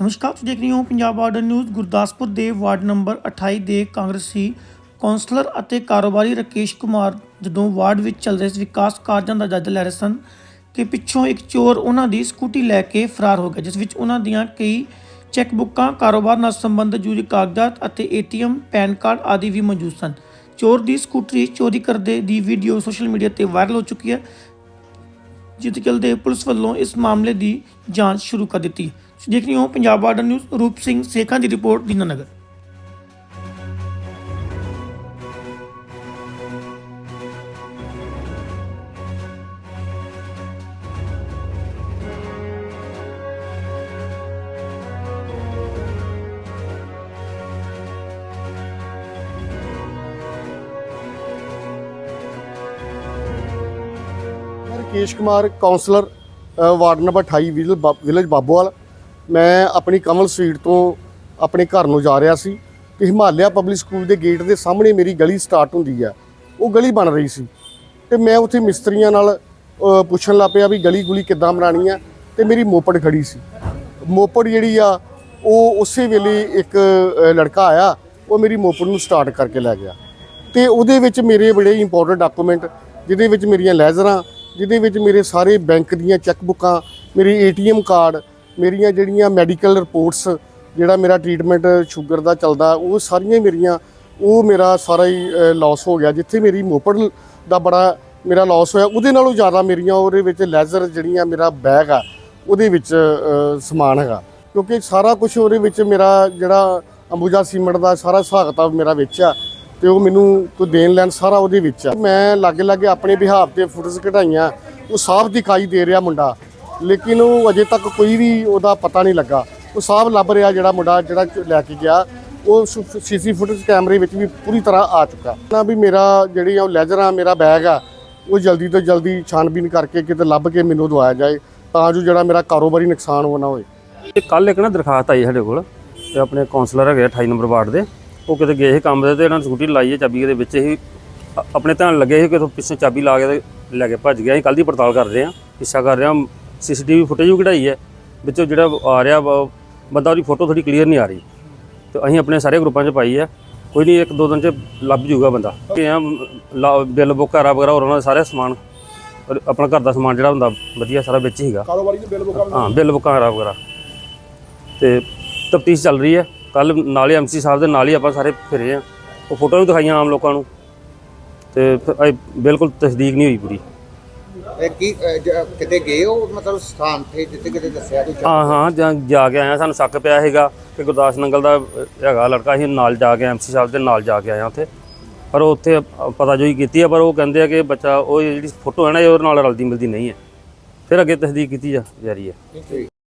ਨਮਸਕਾਰ, ਤੁਸੀਂ ਦੇਖ ਰਹੇ ਹੋ ਪੰਜਾਬ ਬਾਰਡਰ ਨਿਊਜ਼ ਗੁਰਦਾਸਪੁਰ ਦੇ ਵਾਰਡ ਨੰਬਰ 28 ਦੇ ਕਾਂਗਰਸੀ ਕੌਂਸਲਰ ਅਤੇ ਕਾਰੋਬਾਰੀ ਰਕੇਸ਼ ਕੁਮਾਰ ਜਦੋਂ ਵਾਰਡ ਵਿੱਚ ਚੱਲ ਰਹੇ ਵਿਕਾਸ ਕਾਰਜਾਂ ਦਾ ਜਾਇਜ਼ਾ ਲੈ ਰਹੇ ਸਨ ਕਿ ਪਿੱਛੋਂ ਇੱਕ ਚੋਰ ਉਹਨਾਂ ਦੀ ਸਕੂਟੀ ਲੈ ਕੇ ਫਰਾਰ ਹੋ ਗਿਆ, ਜਿਸ ਵਿੱਚ ਉਹਨਾਂ ਦੀਆਂ ਕਈ ਚੈੱਕ ਬੁੱਕਾਂ ਕਾਰੋਬਾਰ ਨਾਲ ਸੰਬੰਧਿਤ ਜ਼ਰੂਰੀ ਕਾਗਜ਼ਾਤ ਅਤੇ ਏਟੀਐਮ, ਪੈਨ ਕਾਰਡ ਆਦਿ ਵੀ ਮੌਜੂਦ ਸਨ। ਚੋਰ ਦੀ ਸਕੂਟਰੀ ਚੋਰੀ ਕਰਦੇ ਦੀ ਵੀਡੀਓ ਸੋਸ਼ਲ ਮੀਡੀਆ ਤੇ ਵਾਇਰਲ ਹੋ ਚੁੱਕੀ ਹੈ ਜਿਸ ਚਲਦੇ ਪੁਲਿਸ ਵੱਲੋਂ ਇਸ ਮਾਮਲੇ ਦੀ ਜਾਂਚ ਸ਼ੁਰੂ ਕਰ ਦਿੱਤੀ ਦੇਖ ਰਹੇ ਹੋ ਪੰਜਾਬ ਬਾਰਡਰ ਨਿਊਜ਼ ਰੂਪ ਸਿੰਘ ਸੇਖਾਂ ਦੀ ਰਿਪੋਰਟ ਦੀਨਾਨਗਰ। ਮੈਂ Rakesh Kumar councillor ward number 28 village Babowal. ਮੈਂ ਆਪਣੀ ਕਮਲ ਸਟਰੀਟ ਤੋਂ ਆਪਣੇ ਘਰ ਨੂੰ ਜਾ ਰਿਹਾ ਸੀ ਤੇ ਹਿਮਾਲਿਆ ਪਬਲਿਕ ਸਕੂਲ ਦੇ ਗੇਟ ਦੇ ਸਾਹਮਣੇ ਮੇਰੀ ਗਲੀ ਸਟਾਰਟ ਹੁੰਦੀ ਆ ਉਹ ਗਲੀ ਬਣ ਰਹੀ ਸੀ ਤੇ ਮੈਂ ਉੱਥੇ ਮਿਸਤਰੀਆਂ ਨਾਲ ਪੁੱਛਣ ਲੱਗ ਪਿਆ ਵੀ ਗਲੀ ਗੁਲੀ ਕਿੱਦਾਂ ਬਣਾਣੀ ਆ ਤੇ ਮੇਰੀ ਮੋਪੜ ਖੜੀ ਸੀ। ਮੋਪੜ ਜਿਹੜੀ ਆ, ਉਹ ਉਸੇ ਵੇਲੇ ਇੱਕ ਲੜਕਾ ਆਇਆ, ਉਹ ਮੇਰੀ ਮੋਪੜ ਨੂੰ ਸਟਾਰਟ ਕਰਕੇ ਲੈ ਗਿਆ। ਤੇ ਉਹਦੇ ਵਿੱਚ ਮੇਰੇ ਬੜੇ ਇੰਪੋਰਟੈਂਟ ਡਾਕੂਮੈਂਟ ਜਿਹਦੇ ਵਿੱਚ ਮੇਰੀਆਂ ਲੈਜ਼ਰਾਂ ਜਿਹਦੇ ਵਿੱਚ ਮੇਰੇ ਸਾਰੇ ਬੈਂਕ ਦੀਆਂ ਚੈੱਕ ਬੁੱਕਾਂ ਮੇਰੇ ਏਟੀਐਮ ਕਾਰਡ ਮੇਰੀਆਂ ਜਿਹੜੀਆਂ ਮੈਡੀਕਲ ਰਿਪੋਰਟਸ ਜਿਹੜਾ ਮੇਰਾ ਟ੍ਰੀਟਮੈਂਟ ਸ਼ੂਗਰ ਦਾ ਚੱਲਦਾ, ਉਹ ਸਾਰੀਆਂ ਮੇਰੀਆਂ, ਉਹ ਮੇਰਾ ਸਾਰਾ ਹੀ ਲਾਸ ਹੋ ਗਿਆ। ਜਿੱਥੇ ਮੇਰੀ ਮੋਪੜ ਦਾ ਬੜਾ ਮੇਰਾ ਲਾਸ ਹੋਇਆ, ਉਹਦੇ ਨਾਲੋਂ ਜ਼ਿਆਦਾ ਮੇਰੀਆਂ ਉਹਦੇ ਵਿੱਚ ਲੈਜ਼ਰ ਜਿਹੜੀਆਂ ਮੇਰਾ ਬੈਗ ਆ, ਉਹਦੇ ਵਿੱਚ ਸਮਾਨ ਹੈਗਾ। ਕਿਉਂਕਿ ਸਾਰਾ ਕੁਝ ਉਹਦੇ ਵਿੱਚ ਮੇਰਾ ਜਿਹੜਾ ਅੰਬੂਜਾ ਸੀਮੈਂਟ ਦਾ ਸਾਰਾ ਹਿਸਾਬ ਮੇਰਾ ਵਿੱਚ ਆ, ਤੇ ਉਹ ਮੈਨੂੰ ਕੋਈ ਦੇਣ ਲੈਣ ਸਾਰਾ ਉਹਦੇ ਵਿੱਚ ਆ। ਮੈਂ ਲਾਗੇ ਲਾਗੇ ਆਪਣੇ ਬਿਹਾਵ ਤੇ ਫੋਟੋਸ ਕਢਾਈਆਂ, ਉਹ ਸਾਫ਼ ਦਿਖਾਈ ਦੇ ਰਿਹਾ ਮੁੰਡਾ। ਲੇਕਿਨ ਉਹ ਅਜੇ ਤੱਕ ਕੋਈ ਵੀ ਉਹਦਾ ਪਤਾ ਨਹੀਂ ਲੱਗਾ। ਉਹ ਸਾਫ਼ ਲੱਭ ਰਿਹਾ ਜਿਹੜਾ ਮੁੰਡਾ ਜਿਹੜਾ ਲੈ ਕੇ ਗਿਆ। ਉਹ ਸੀਸੀ ਫੁਟੇਜ ਕੈਮਰੇ ਵਿੱਚ ਵੀ ਪੂਰੀ ਤਰ੍ਹਾਂ ਆ ਚੁੱਕਾ। ਨਾ ਵੀ ਮੇਰਾ ਜਿਹੜੀ ਆ ਉਹ ਲੈਜਰਾਂ ਮੇਰਾ ਬੈਗ ਆ, ਉਹ ਜਲਦੀ ਤੋਂ ਜਲਦੀ ਛਾਨਬੀਨ ਕਰਕੇ ਕਿਤੇ ਲੱਭ ਕੇ ਮੈਨੂੰ ਦਵਾਇਆ ਜਾਏ, ਤਾਂ ਜੋ ਜਿਹੜਾ ਮੇਰਾ ਕਾਰੋਬਾਰੀ ਨੁਕਸਾਨ ਹੋ ਨਾ ਹੋਏ। ਇਹ ਕੱਲ ਇੱਕ ਨਾ ਦਰਖਾਸਤ ਆਈ ਸਾਡੇ ਕੋਲ, ਤੇ ਆਪਣੇ ਕਾਉਂਸਲਰ ਹੈਗੇ ਆ 28 ਨੰਬਰ ਵਾਰਡ ਦੇ। ਉਹ ਕਿਤੇ ਗਏ ਸੀ ਕੰਮ ਦੇ ਤੇ ਇਹਨਾਂ ਨੇ ਸਕੂਟੀ ਲਾਈ ਹੈ ਚਾਬੀ ਦੇ ਵਿੱਚ ਹੀ। ਆਪਣੇ ਧਿਆਨ ਲੱਗੇ ਸੀ ਕਿ ਪਿੱਛੇ ਚਾਬੀ ਲਾ ਕੇ ਲੈ ਕੇ ਭੱਜ ਗਿਆ। ਅਸੀਂ ਕੱਲ ਦੀ ਪੜਤਾਲ ਕਰ ਰਹੇ ਹਾਂ, ਪਿੱਛਾ ਕਰ ਰਹੇ ਹਾਂ। ਸੀਸੀਟੀਵੀ ਫੁਟੇਜ ਵੀ ਕਢਾਈ ਹੈ ਵਿੱਚੋਂ ਜਿਹੜਾ ਆ ਰਿਹਾ ਬੰਦਾ ਉਹਦੀ ਫੋਟੋ ਥੋੜੀ ਕਲੀਅਰ ਨਹੀਂ ਆ ਰਹੀ। ਤੇ ਅਸੀਂ ਆਪਣੇ ਸਾਰੇ ਗਰੁੱਪਾਂ 'ਚ ਪਾਈ ਹੈ ਕੋਈ ਨਹੀਂ ਇੱਕ ਦੋ ਦਿਨ 'ਚ ਲੱਭ ਜੂਗਾ ਬੰਦਾ। ਕਿ ਆ ਬਿੱਲ ਬੁੱਕ ਕਰਾ ਵਗੈਰਾ ਹੋਰ ਉਹਨਾਂ ਦਾ ਸਾਰੇ ਸਮਾਨ ਆਪਣਾ ਘਰ ਦਾ ਸਮਾਨ ਜਿਹੜਾ ਹੁੰਦਾ ਵਧੀਆ ਸਾਰਾ ਵਿੱਚ ਹੀਗਾ। ਕਾਰੋਬਾਰੀ ਦੇ ਬਿੱਲ ਬੁੱਕਾਂ ਹਾਂ ਬਿੱਲ ਬੁੱਕਾਂ ਖਰਾਬ ਵਗੈਰਾ। ਤੇ ਤਫਤੀਸ਼ ਚੱਲ ਰਹੀ ਹੈ ਕੱਲ ਨਾਲ ਐਮਸੀ ਸਾਹਿਬ ਦੇ ਨਾਲ ਹੀ ਆਪਾਂ ਸਾਰੇ ਫਿਰੇ ਆ ਉਹ ਫੋਟੋ ਵੀ ਦਿਖਾਈਆਂ ਆਮ ਲੋਕਾਂ ਨੂੰ। ਤੇ ਬਿਲਕੁਲ ਤਸਦੀਕ ਨਹੀਂ ਹੋਈ ਪੂਰੀ। ਇਹ ਕੀ ਅਹ, ਜ- ਕਿਤੇ ਗਏ ਹੋ? ਮਤਲਬ ਸਥਾਨ ਤੇ ਜਿੱਥੇ ਕਿਤੇ ਦੱਸਿਆ ਕੋਈ ਹਾਂ ਹਾਂ ਜਾਂ ਜਾ ਕੇ ਆਇਆ ਸਾਨੂੰ ਸ਼ੱਕ ਪਿਆ ਹੈਗਾ ਕਿ ਗੁਰਦਾਸ ਨੰਗਲ ਦਾ ਅਹ, ਹੈਗਾ ਲੜਕਾ ਅਸੀਂ ਨਾਲ ਜਾ ਕੇ ਐਮਸੀ ਸਾਹਿਬ ਦੇ ਨਾਲ ਜਾ ਕੇ ਆਇਆ ਉੱਥੇ। ਪਰ ਉਹ ਉੱਥੇ ਪਤਾ ਜੋਈ ਕੀਤੀ ਪਰ ਉਹ ਕਹਿੰਦੇ ਆ ਕਿ ਬੱਚਾ ਉਹ ਜਿਹੜੀ ਫੋਟੋ ਹੈ ਨਾ ਇਹ ਉਹਦੇ ਨਾਲ ਰਲਦੀ ਮਿਲਦੀ ਨਹੀਂ ਹੈ। ਫਿਰ ਅੱਗੇ ਤਸਦੀਕ ਕੀਤੀ ਜਾ ਜਾ ਰਹੀ ਹੈ।